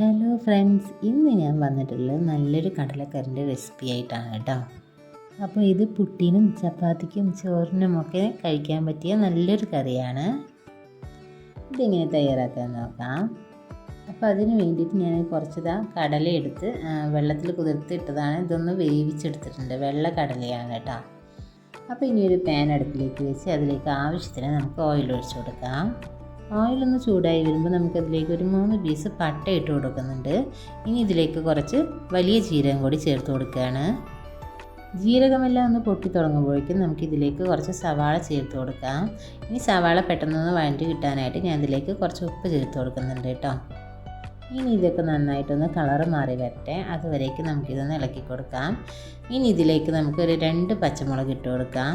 Hello friends ഇന്ന് ഞാൻ വന്നിട്ടുള്ളത് നല്ലൊരു കടലക്കറിന്റെ റെസിപ്പി ആയിട്ടാണ് കേട്ടോ. അപ്പോൾ ഇത് പുട്ടിനും ചപ്പാത്തിക്കും ചോറിനും ഒക്കെ കഴിക്കാൻ പറ്റിയ നല്ലൊരു കറിയാണ്. ഇതെങ്ങനെ തയ്യാറാക്കാൻ നോക്കാം. അപ്പോൾ അതിന് വേണ്ടിയിട്ട് ഞാൻ കുറച്ചതാ കടല എടുത്ത് വെള്ളത്തിൽ കുതിർത്തിട്ടതാണ് ഇതൊന്ന് വേവിച്ചെടുത്തിട്ടുണ്ട്. വെള്ള കടലയാണ് കേട്ടോ. അപ്പോൾ ഇനി ഒരു പാൻ അടുപ്പിലേക്ക് വെച്ച് അതിലേക്ക് ആവശ്യത്തിന് നമുക്ക് ഓയിൽ ഒഴിച്ചു കൊടുക്കാം. ഓയിലൊന്ന് ചൂടായി വരുമ്പോൾ നമുക്കതിലേക്ക് ഒരു മൂന്ന് പീസ് പട്ട ഇട്ട് കൊടുക്കുന്നുണ്ട്. ഇനി ഇതിലേക്ക് കുറച്ച് വലിയ ജീരകം കൂടി ചേർത്ത് കൊടുക്കുകയാണ്. ജീരകമെല്ലാം ഒന്ന് പൊട്ടി തുടങ്ങുമ്പോഴേക്കും നമുക്കിതിലേക്ക് കുറച്ച് സവാള ചേർത്ത് കൊടുക്കാം. ഇനി സവാള പെട്ടെന്നൊന്ന് വഴണ്ടി കിട്ടാനായിട്ട് ഞാൻ ഇതിലേക്ക് കുറച്ച് ഉപ്പ് ചേർത്ത് കൊടുക്കുന്നുണ്ട് കേട്ടോ. ഇനി ഇതൊക്കെ നന്നായിട്ടൊന്ന് കളറ് മാറി വരട്ടെ. അതുവരേക്ക് നമുക്കിതൊന്ന് ഇളക്കി കൊടുക്കാം. ഇനി ഇതിലേക്ക് നമുക്കൊരു രണ്ട് പച്ചമുളക് ഇട്ട് കൊടുക്കാം.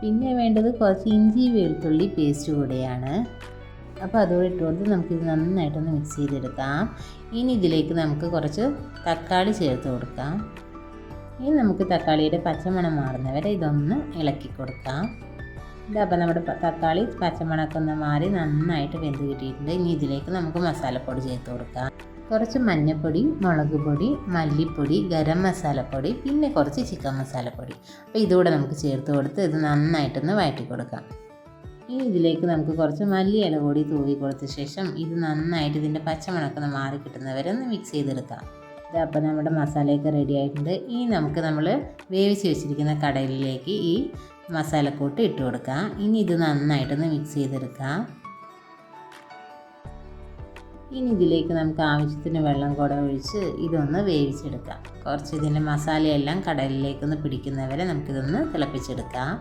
പിന്നെ വേണ്ടത് കുറച്ച് ഇഞ്ചി വെളുത്തുള്ളി പേസ്റ്റ് കൂടെയാണ്. അപ്പോൾ അതുകൂടി ഇട്ട് കൊടുത്ത് നമുക്കിത് നന്നായിട്ടൊന്ന് മിക്സ് ചെയ്തെടുക്കാം. ഇനി ഇതിലേക്ക് നമുക്ക് കുറച്ച് തക്കാളി ചേർത്ത് കൊടുക്കാം. ഇനി നമുക്ക് തക്കാളിയുടെ പച്ചമണം മാറുന്നവരെ ഇതൊന്ന് ഇളക്കി കൊടുക്കാം. ഇതപ്പോൾ നമ്മുടെ തക്കാളി പച്ചമണമൊക്കെ ഒന്ന് മാറി നന്നായിട്ട് വെന്ത് കിട്ടിയിട്ടുണ്ട്. ഇനി ഇതിലേക്ക് നമുക്ക് മസാലപ്പൊടി ചേർത്ത് കൊടുക്കാം. കുറച്ച് മഞ്ഞൾപ്പൊടി മുളക് പൊടി മല്ലിപ്പൊടി ഗരം മസാലപ്പൊടി പിന്നെ കുറച്ച് ചിക്കൻ മസാലപ്പൊടി. അപ്പോൾ ഇതുകൂടെ നമുക്ക് ചേർത്ത് കൊടുത്ത് ഇത് നന്നായിട്ടൊന്ന് വഴറ്റി കൊടുക്കാം. ഇനി ഇതിലേക്ക് നമുക്ക് കുറച്ച് മല്ലിയില കൂടി തൂവി കൊടുത്ത ശേഷം ഇത് നന്നായിട്ട് ഇതിന്റെ പച്ചമണക്കൊന്ന് മാറി കിട്ടുന്നവരെ ഒന്ന് മിക്സ് ചെയ്തെടുക്കാം. ഇതപ്പോൾ നമ്മുടെ മസാലയൊക്കെ റെഡി ആയിട്ടുണ്ട്. ഇനി നമുക്ക് നമ്മൾ വേവിച്ച് വെച്ചിരിക്കുന്ന കടലിലേക്ക് ഈ മസാലക്കൂട്ട് ഇട്ട് കൊടുക്കാം. ഇനി ഇത് നന്നായിട്ടൊന്ന് മിക്സ് ചെയ്തെടുക്കാം. ഇനി ഇതിലേക്ക് നമുക്ക് ആവശ്യത്തിന് വെള്ളം കൂടെ ഒഴിച്ച് ഇതൊന്ന് വേവിച്ചെടുക്കാം. കുറച്ച് ഇതിന്റെ മസാലയെല്ലാം കടലിലേക്കൊന്ന് പിടിക്കുന്നവരെ നമുക്കിതൊന്ന് തിളപ്പിച്ചെടുക്കാം.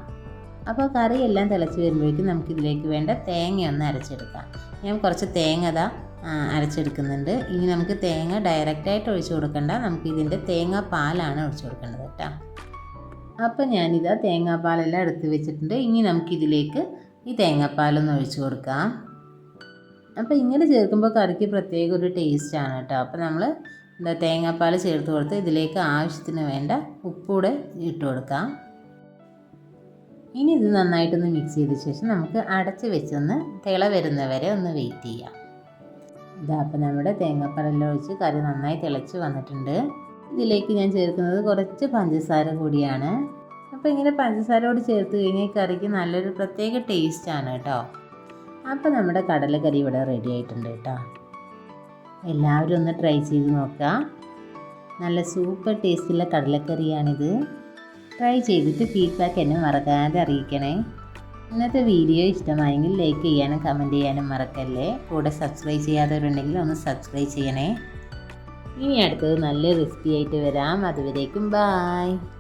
അപ്പോൾ കറിയെല്ലാം തിളച്ച് വരുമ്പോഴേക്കും നമുക്കിതിലേക്ക് വേണ്ട തേങ്ങ ഒന്ന് അരച്ചെടുക്കാം. ഞാൻ കുറച്ച് തേങ്ങ ആ, അരച്ചെടുക്കുന്നുണ്ട്. ഇനി നമുക്ക് തേങ്ങ ഡയറക്റ്റായിട്ട് ഒഴിച്ചു കൊടുക്കണ്ട. നമുക്ക് ഇതിന്റെ തേങ്ങ പാലാണ് ഒഴിച്ചു കൊടുക്കേണ്ടത് കേട്ടോ. അപ്പോൾ ഞാനിതാ തേങ്ങാപ്പാലെല്ലാം എടുത്ത് വെച്ചിട്ടുണ്ട്. ഇനി നമുക്കിതിലേക്ക് ഈ തേങ്ങാപ്പാലൊന്ന് ഒഴിച്ചു കൊടുക്കാം. അപ്പോൾ ഇങ്ങനെ ചേർക്കുമ്പോൾ കറിക്ക് പ്രത്യേക ഒരു ടേസ്റ്റാണ് കേട്ടോ. അപ്പോൾ നമ്മൾ എന്താ തേങ്ങാപ്പാൽ ചേർത്ത് കൊടുത്ത് ഇതിലേക്ക് ആവശ്യത്തിന് വേണ്ട ഉപ്പൂടെ ഇട്ട് കൊടുക്കാം. ഇനി ഇത് നന്നായിട്ടൊന്ന് മിക്സ് ചെയ്ത ശേഷം നമുക്ക് അടച്ച് വെച്ചൊന്ന് തിള വരുന്നവരെ ഒന്ന് വെയിറ്റ് ചെയ്യാം. ഇതാ അപ്പം നമ്മുടെ തേങ്ങാപ്പാലെല്ലാം ഒഴിച്ച് കറി നന്നായി തിളച്ച് വന്നിട്ടുണ്ട്. ഇതിലേക്ക് ഞാൻ ചേർക്കുന്നത് കുറച്ച് പഞ്ചസാര കൂടിയാണ്. അപ്പോൾ ഇങ്ങനെ പഞ്ചസാര കൂടി ചേർത്ത് കഴിഞ്ഞാൽ കറിക്ക് നല്ലൊരു പ്രത്യേക ടേസ്റ്റാണ് കേട്ടോ. അപ്പോൾ നമ്മുടെ കടലക്കറി ഇവിടെ റെഡി ആയിട്ടുണ്ട് കേട്ടോ. എല്ലാവരും ഒന്ന് ട്രൈ ചെയ്ത് നോക്കുക. നല്ല സൂപ്പർ ടേസ്റ്റുള്ള കടലക്കറിയാണിത്. ട്രൈ ചെയ്തിട്ട് ഫീഡ്ബാക്ക് എന്നെ മറക്കാതെ അറിയിക്കണേ. ഇന്നത്തെ വീഡിയോ ഇഷ്ടമായെങ്കിൽ ലൈക്ക് ചെയ്യാനും കമന്റ് ചെയ്യാനും മറക്കല്ലേ. കൂടെ സബ്സ്ക്രൈബ് ചെയ്യാത്തവരുണ്ടെങ്കിൽ ഒന്ന് സബ്സ്ക്രൈബ് ചെയ്യണേ. ഇനി അടുത്തത് നല്ല റെസിപ്പി ആയിട്ട് വരാം. അതുവരേക്കും ബായ്